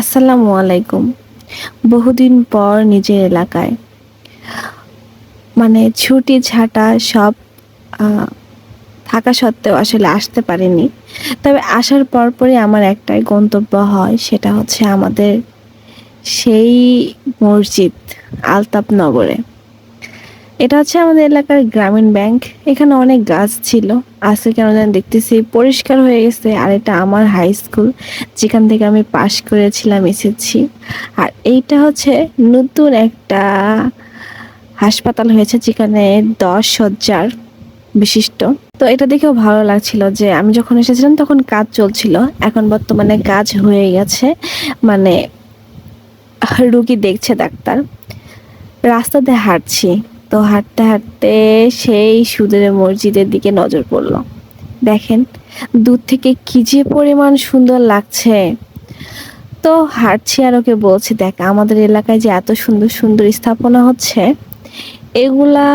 আসসালামু আলাইকুম। বহুদিন পর নিজের এলাকায়। মানে ছুটি ছাটা সব থাকা সত্ত্বেও আসলে আসতে পারিনি। তবে আসার পরপরই আমার একটাই গন্তব্য হয়, সেটা হচ্ছে আমাদের সেই মসজিদ আলতাপ নগরে। এটা হচ্ছে আমাদের এলাকার গ্রামীণ ব্যাংক। এখানে অনেক গাছ ছিল। আজকে কেন যেন দেখতেছি পরিষ্কার হয়ে গেছে। আর এটা আমার হাই স্কুল যেখান থেকে আমি পাশ করেছিলাম এসেছি আর এইটা হচ্ছে নতুন একটা হাসপাতাল হয়েছে, যেখানে দশ শয্যার বিশিষ্ট। তো এটা দেখেও ভালো লাগছিল যে আমি যখন এসেছিলাম তখন কাজ চলছিল। এখন বর্তমানে কাজ হয়ে গেছে। মানে রুগী দেখছে ডাক্তার। রাস্তাতে হাঁটছি। তো হাঁটতে হাঁটতে সেই সুদের মসজিদের দিকে নজর পড়ল। দেখেন, দূর থেকে কি যে পরিমাণ সুন্দর লাগছে। তো হাঁটছি আর ওকে বলছি, দেখ, আমাদের এলাকায় যে এত সুন্দর সুন্দর স্থাপনা হচ্ছে, এগুলা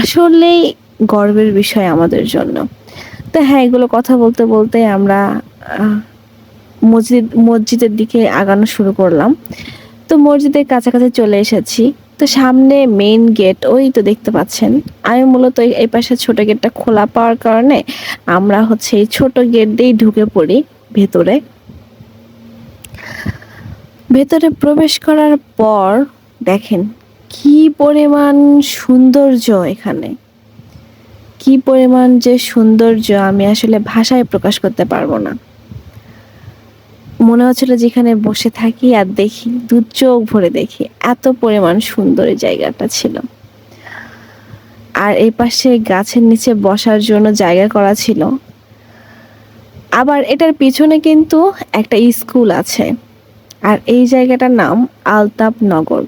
আসলেই গর্বের বিষয় আমাদের জন্য। তো হ্যাঁ এগুলো কথা বলতে বলতে আমরা মসজিদ, মসজিদের দিকে আগানো শুরু করলাম। তো মসজিদের কাছাকাছি চলে এসেছি। তো সামনে মেইন গেট ওই তো দেখতে পাচ্ছেন। আমি মূলত এই- পাশে ছোট গেটটা খোলা পাওয়ার কারণে আমরা হচ্ছে এই ছোট গেট দিয়েই ঢুকে পড়ি ভেতরে। ভেতরে প্রবেশ করার পর দেখেন কি পরিমাণ সৌন্দর্য এখানে। কি পরিমাণ যে সৌন্দর্য আমি আসলে ভাষায় প্রকাশ করতে পারব না। মনে হচ্ছিল যেখানে বসে থাকি আর দেখি, দু চোখ ভরে দেখি, এত পরিমাণ সুন্দর জায়গাটা ছিল। আর এই পাশে গাছের নিচে বসার জন্য জায়গা করা ছিল। আবার এটার পিছনে কিন্তু একটা স্কুল আছে। আর এই জায়গাটার নাম আলতাপ নগর।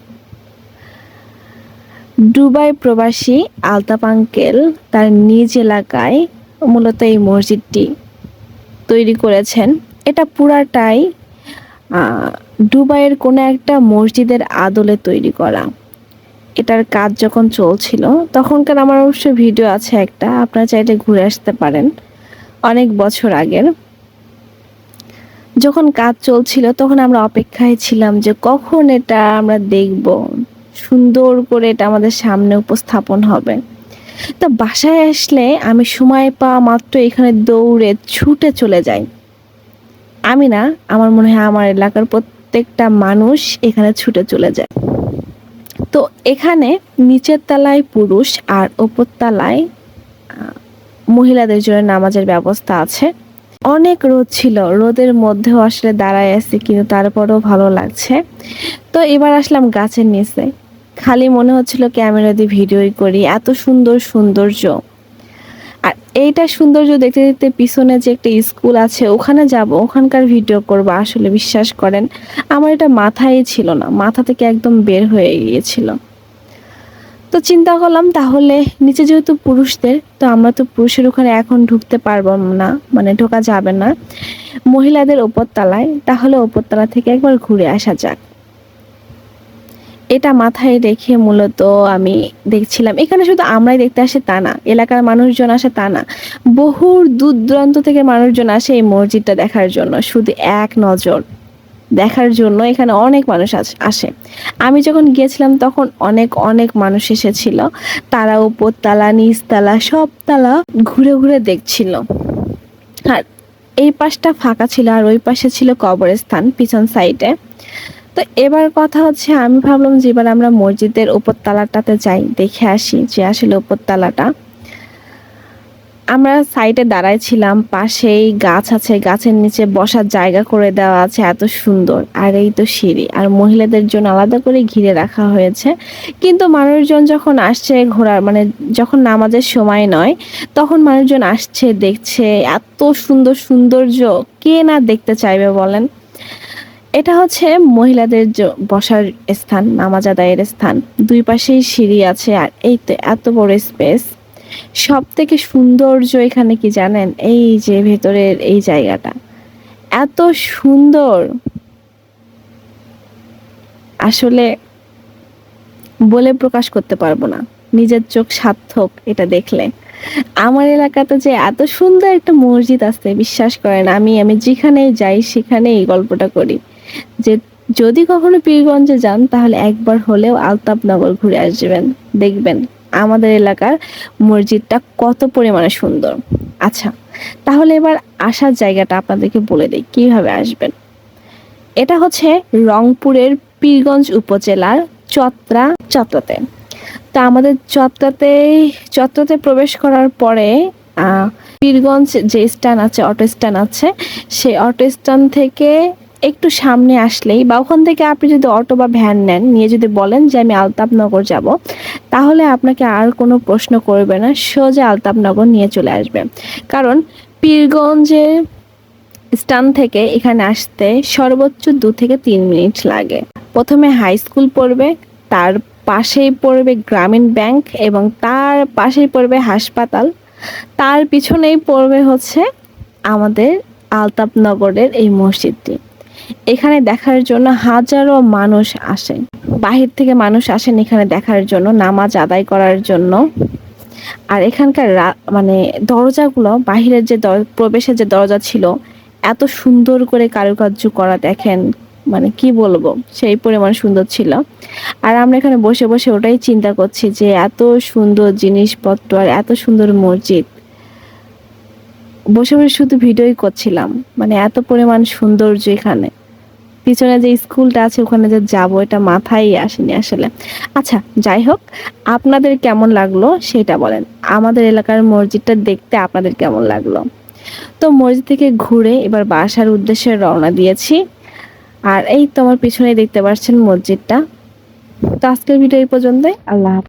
দুবাই প্রবাসী আলতাপ আঙ্কেল তার নিজ এলাকায় মূলত এই মসজিদটি তৈরি করেছেন। এটা পুরাটাই দুবাইয়ের কোনো একটা মসজিদের আদলে তৈরি করা। এটার কাজ যখন চলছিল, তখনকার আমার অবশ্য ভিডিও আছে একটা, আপনারা চাইলে ঘুরে আসতে পারেন, অনেক বছর আগের। যখন কাজ চলছিল, তখন আমরা অপেক্ষায় ছিলাম যে কখন এটা আমরা দেখব, সুন্দর করে এটা আমাদের সামনে উপস্থাপন হবে। তো বাসায় আসলে আমি সময় পাওয়া মাত্র এখানে দৌড়ে ছুটে চলে যাই। আমি না, আমার মনে হয় আমার এলাকার প্রত্যেকটা মানুষ এখানে ছুটে চলে যায়। তো এখানে নিচের তলায় পুরুষ আর ওপর তলায় মহিলাদের জন্য নামাজের ব্যবস্থা আছে। অনেক রোদ ছিল, রোদের মধ্যেও আসলে দাঁড়ায় আছি, কিন্তু তারপরেও ভালো লাগছে। তো এবার আসলাম গাছের নিচে। খালি মনে হচ্ছিল ক্যামেরা দিয়ে ভিডিওই করি, এত সুন্দর সৌন্দর্য। আর এইটা সৌন্দর্য দেখতে দেখতে পিছনে যে একটা স্কুল আছে, ওখানে যাব, ওখানকার ভিডিও করব, আসলে বিশ্বাস করেন, আমার এটা মাথায় ছিল না, মাথা থেকে একদম বের হয়ে গিয়েছিল। তো চিন্তা করলাম, তাহলে নিচে যেহেতু পুরুষদের, তো আমরা তো পুরুষের ওখানে এখন ঢুকতে পারব না মানে ঢোকা যাবে না। মহিলাদের ওপরতলায় তাহলে ওপরতলা থেকে একবার ঘুরে আসা যাক। এটা মাথায় রেখে মূলত আমি দেখছিলাম। এখানে শুধু আমরাই দেখতে আসে তা না, এলাকার মানুষজন আসে তা না। বহুর দূর দূরান্ত থেকে মানুষজন আসে এই মসজিদটা দেখার জন্য, শুধু এক নজর দেখার জন্য এখানে অনেক মানুষ আস- আসে। আমি যখন গিয়েছিলাম তখন অনেক অনেক মানুষ এসেছিল। তারা উপরতলা, নিচতলা সব তালা ঘুরে ঘুরে দেখছিল। আর এই পাশটা ফাঁকা ছিল আর ওই পাশে ছিল কবরস্থান, পিছন সাইডে তো এবার কথা হচ্ছে, আমি ভাবলাম যে এবার আমরা মসজিদের উপরতলাটাতে যাই, দেখে আসি যে আসলে উপরতলাটা। আমরা সাইডে দাঁড়ায় ছিলাম পাশেই গাছ আছে, গাছের নিচে বসার জায়গা করে দেওয়া আছে, এত সুন্দর। আর এই তো সিঁড়ি, আর মহিলাদের জন্য আলাদা করে ঘিরে রাখা হয়েছে। কিন্তু মানুষজন যখন আসছে ঘোরার মানে যখন নামাজের সময় নয়, তখন মানুষজন আসছে, দেখছে এত সুন্দর সৌন্দর্য, কে না দেখতে চাইবে বলেন? এটা হচ্ছে মহিলাদের বসার স্থান, নামাজ আদায়ের স্থান। দুই পাশেই সিঁড়ি আছে আর এই তো এত বড় স্পেস। সব থেকে সৌন্দর্য এখানে কি জানেন? এই যে ভেতরের এই জায়গাটা। এত সুন্দর। আসলে বলে প্রকাশ করতে পারব না। নিজের চোখ সার্থক এটা দেখলে। আমার এলাকাতে যে এত সুন্দর একটা মসজিদ আছে, বিশ্বাস করেন আমি আমি যেখানে যাই সেখানে এই গল্পটা করি। যে যদি কখনো পীরগঞ্জে যান, তাহলে একবার হলেও আলতাপনগর ঘুরে আসবেন। দেখবেন আমাদের এলাকার মসজিদটা কত পরিমাণে সুন্দর। আচ্ছা তাহলে এবার আসার জায়গাটা আপনাদেরকে বলে দিই, কীভাবে আসবেন? এটা হচ্ছে রংপুরের পীরগঞ্জ উপজেলার চত্রা, চত্রাতে। তা আমাদের চত্রাতে চত্রাতে প্রবেশ করার পরে পীরগঞ্জ যে স্ট্যান্ড আছে, অটো স্ট্যান্ড আছে, সেই অটো স্ট্যান্ড থেকে একটু সামনে আসলেই বা ওখান থেকে আপনি যদি অটো বা ভ্যান নেন, নিয়ে যদি বলেন যে আমি আলতাপনগর যাব, তাহলে আপনাকে আর কোনো প্রশ্ন করবে না, সোজা আলতাপনগর নিয়ে চলে আসবে। কারণ পীরগঞ্জে স্ট্যান্ড থেকে এখানে আসতে সর্বোচ্চ দু থেকে তিন মিনিট লাগে। প্রথমে হাই স্কুল পড়বে, তার পাশেই পড়বে গ্রামীণ ব্যাংক এবং তার পাশেই পড়বে হাসপাতাল। তার পিছনেই পড়বে হচ্ছে আমাদের আলতাপনগরের এই মসজিদটি। এখানে দেখার জন্য হাজারো মানুষ আসে। বাহির থেকে মানুষ আসেন এখানে দেখার জন্য, নামাজ আদায় করার জন্য। আর এখানকার মানে দরজাগুলো, বাহিরের যে প্রবেশের যে দরজা ছিল, এত সুন্দর করে কারুকার্য করা দেখেন মানে কি বলব, সেই পরিমাণ সুন্দর ছিল। আর আমরা এখানে বসে বসে ওটাই চিন্তা করছি যে এত সুন্দর জিনিসপত্র আর এত সুন্দর মসজিদ। বসে বসে শুধু ভিডিওই করছিলাম। মানে এত পরিমাণ সৌন্দর্য এখানে। পিছনে যে স্কুলটা আছে, ওখানে যে যাব, এটা মাথায় আসেনি আসলে। আচ্ছা যাই হোক, আপনাদের কেমন লাগল সেটা বলেন। আমাদের এলাকার মসজিদটা দেখতে আপনাদের কেমন লাগল? তো মসজিদ থেকে ঘুরে এবার বাসার উদ্দেশ্যে রওনা দিয়েছি। আর এই তোমার পিছনে দেখতে পাচ্ছেন মসজিদটা। তো আজকের ভিডিও এই পর্যন্তই। আল্লাহ।